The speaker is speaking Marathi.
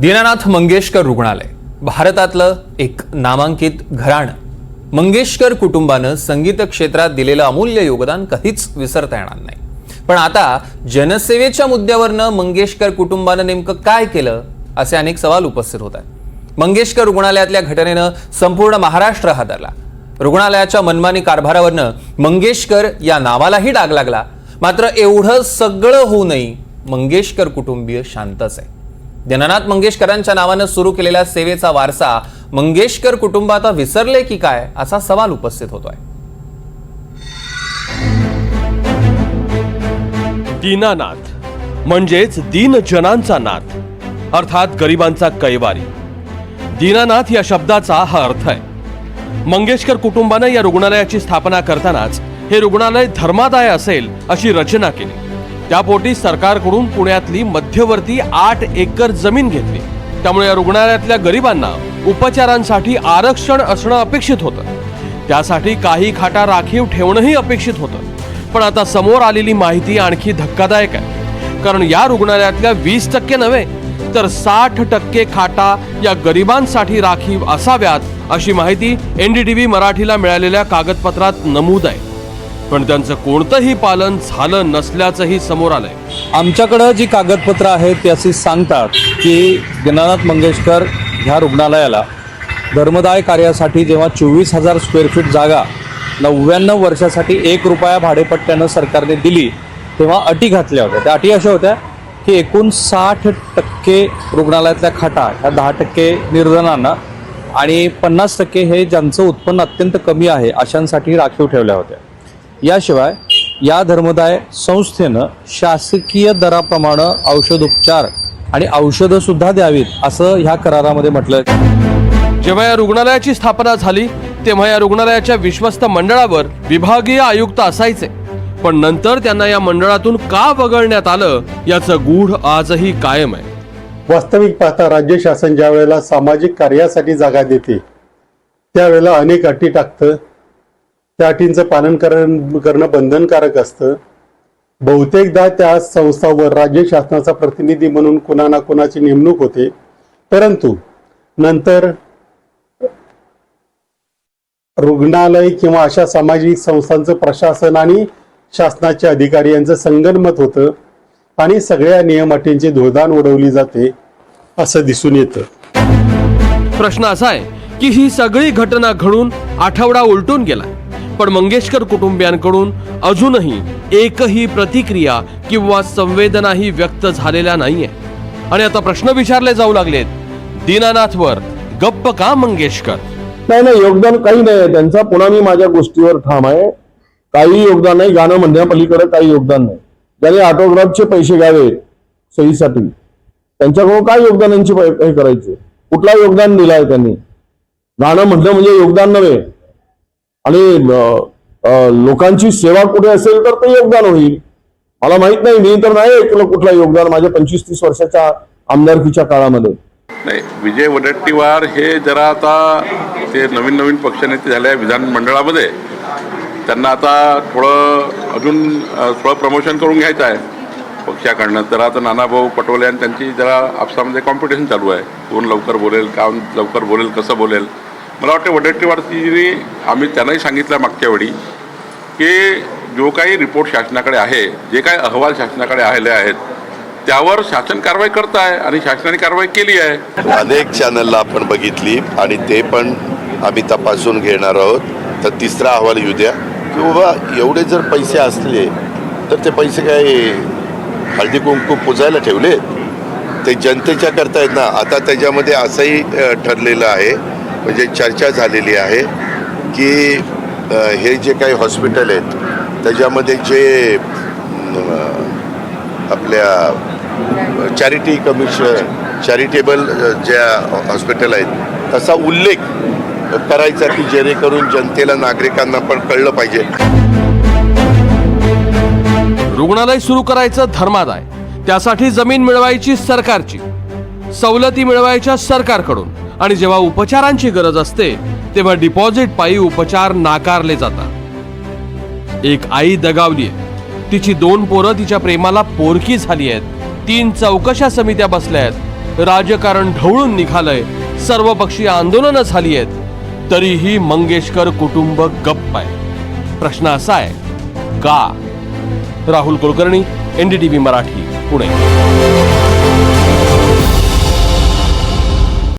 दीनानाथ मंगेशकर रुग्णालय. भारतातलं एक नामांकित घराणं. मंगेशकर कुटुंबानं संगीत क्षेत्रात दिलेलं अमूल्य योगदान कधीच विसरता येणार नाही. पण आता जनसेवेच्या मुद्द्यावरनं मंगेशकर कुटुंबानं नेमकं काय केलं असे अनेक सवाल उपस्थित होत आहेत. मंगेशकर रुग्णालयातल्या घटनेनं संपूर्ण महाराष्ट्र हादरला. रुग्णालयाच्या मनमानी कारभारावरनं मंगेशकर या नावालाही डाग लागला. मात्र एवढं सगळं होऊनही मंगेशकर कुटुंबीय शांतच आहे. दीनानाथ मंगेशकरांच्या नावानं सुरू केलेल्या सेवेचा वारसा मंगेशकर कुटुंब आता विसरले की काय असा सवाल उपस्थित होतोय. दीनानाथ म्हणजेच दीन जनांचा नाथ अर्थात गरिबांचा कैवारी. दीनानाथ या शब्दाचा हा अर्थ आहे. मंगेशकर कुटुंबानं या रुग्णालयाची स्थापना करतानाच हे रुग्णालय धर्मादाय असेल अशी रचना केली. त्यापोटी सरकारकडून पुण्यातली मध्यवर्ती आठ एकर जमीन घेतली. त्यामुळे या रुग्णालयातल्या गरिबांना उपचारांसाठी आरक्षण असणं अपेक्षित होतं. त्यासाठी काही खाटा राखीव ठेवणंही अपेक्षित होतं. पण आता समोर आलेली माहिती आणखी धक्कादायक आहे. कारण या रुग्णालयातल्या वीस टक्के नव्हे तर साठ टक्के खाटा या गरिबांसाठी राखीव असाव्यात अशी माहिती एनडीटीव्ही मराठीला मिळालेल्या कागदपत्रात नमूद आहे. पण त्यांचं कोणतंही पालन झालं नसल्याचंही समोर आलंय. आमच्याकडं जी कागदपत्र आहेत ती अशी सांगतात की दीनानाथ मंगेशकर ह्या रुग्णालयाला धर्मदाय कार्यासाठी जेव्हा चोवीस हजार स्क्वेअर फीट जागा नव्याण्णव वर्षासाठी एक रुपया भाडेपट्ट्यानं सरकारने दिली तेव्हा अटी घातल्या होत्या. त्या अटी अशा होत्या की एकूण साठ टक्के रुग्णालयातल्या खाटा ह्या दहा टक्के निर्धनांना आणि पन्नास टक्के हे ज्यांचं उत्पन्न अत्यंत कमी आहे अशांसाठी राखीव ठेवल्या होत्या. याशिवाय या धर्मदाय संस्थेनं शासकीय दराप्रमाणे औषधोपचार आणि औषधं सुद्धा द्यावीत असं ह्या करारामध्ये म्हटलं जेव्हा या रुग्णालयाची स्थापना झाली तेव्हा या रुग्णालयाच्या विश्वस्त मंडळावर विभागीय आयुक्त असायचे. पण नंतर त्यांना या मंडळातून का वगळण्यात आलं याचं गूढ आजही कायम आहे. वास्तविक पाहता राज्य शासन ज्या वेळेला सामाजिक कार्यासाठी जागा देते त्यावेळेला अनेक अटी टाकतं त्या अटींचं पालन करण करणं बंधनकारक असतं. बहुतेकदा त्या संस्थावर राज्य शासनाचा प्रतिनिधी म्हणून कुणा ना कुणाची नेमणूक होते. परंतु नंतर रुग्णालय किंवा अशा सामाजिक संस्थांचं प्रशासन आणि शासनाचे अधिकारी यांचं संगनमत होतं आणि सगळ्या नियम अटींची धुळदाण उडवली जाते असं दिसून येतं. प्रश्न असा आहे की ही सगळी घटना घडून आठवडा उलटून गेला पण मंगेशकर कुटुंबियांकडून अजूनही एकही प्रतिक्रिया किंवा संवेदनाही व्यक्त झालेल्या नाहीये. आणि आता प्रश्न विचारले जाऊ लागलेत. दीनानाथवर गप्प का मंगेशकर? नाही नाही योगदान काही नाही. आहे त्यांचा पुन्हा मी माझ्या गोष्टीवर ठाम आहे. काही योगदान नाही. गाणं म्हणण्यापलीकडे काही योगदान नाही. ज्याने ऑटोग्राफचे पैसे घ्यावे सहीसाठी. त्यांच्याकडून काय योगदानांची हे करायचे? कुठला योगदान दिलाय त्यांनी? गाणं म्हटलं म्हणजे योगदान नव्हे. आणि लोकांची सेवा कुठे असेल तर ते योगदान होईल. मला माहीत नाही मी तर नाही ऐकलं कुठलं योगदान माझ्या पंचवीस तीस वर्षाच्या आमदारकीच्या काळामध्ये. नाही विजय वडट्टीवार हे जरा आता ते नवीन नवीन पक्षनेते झाले विधानमंडळामध्ये. त्यांना आता थोडं अजून थोडं प्रमोशन करून घ्यायचं आहे पक्षाकडनं. तर आता नानाभाऊ पटोले आणि त्यांची जरा आपसामध्ये कॉम्पिटिशन चालू आहे. कोण लवकर बोलेल काम लवकर बोलेल कसं बोलेल. मला वाटतं वडेट्टीवारची आम्ही त्यांनाही सांगितलं मागच्या वेळी की जो काही रिपोर्ट शासनाकडे आहे जे काही अहवाल शासनाकडे आलेले आहेत त्यावर शासन कारवाई करत आहे आणि शासनाने कारवाई केली आहे. अनेक चॅनलला आपण बघितली आणि ते पण आम्ही तपासून घेणार आहोत. तर तिसरा अहवाल येऊ द्या. की बाबा एवढे जर पैसे असले तर ते पैसे काय हळदी कुंकू पुजायला ठेवले ते जनतेच्या करता आहेत ना. आता त्याच्यामध्ये असंही ठरलेलं आहे म्हणजे चर्चा झालेली आहे की हे जे काही हॉस्पिटल आहेत त्याच्यामध्ये जे आपल्या चॅरिटी कमिशन चॅरिटेबल ज्या हॉस्पिटल आहेत तसा उल्लेख करायचा की जेणेकरून जनतेला नागरिकांना पण कळलं पाहिजे. रुग्णालय सुरू करायचं धर्मादाय. त्यासाठी जमीन मिळवायची सरकारची. सवलती मिळवायच्या सरकारकडून. आणि जेव्हा उपचारांची गरज असते तेव्हा डिपॉझिट पायी उपचार नाकारले जातात. एक आई दगावली आहे. तिची दोन पोरं तिच्या प्रेमाला पोरकी झाली आहेत. तीन चौकशा समित्या बसल्या आहेत. राजकारण ढवळून निघालंय. सर्वपक्षीय आंदोलनं झाली आहेत. तरीही मंगेशकर कुटुंब गप्प आहे. प्रश्न असा आहे का? राहुल कुलकर्णी एनडीटीव्ही मराठी पुणे.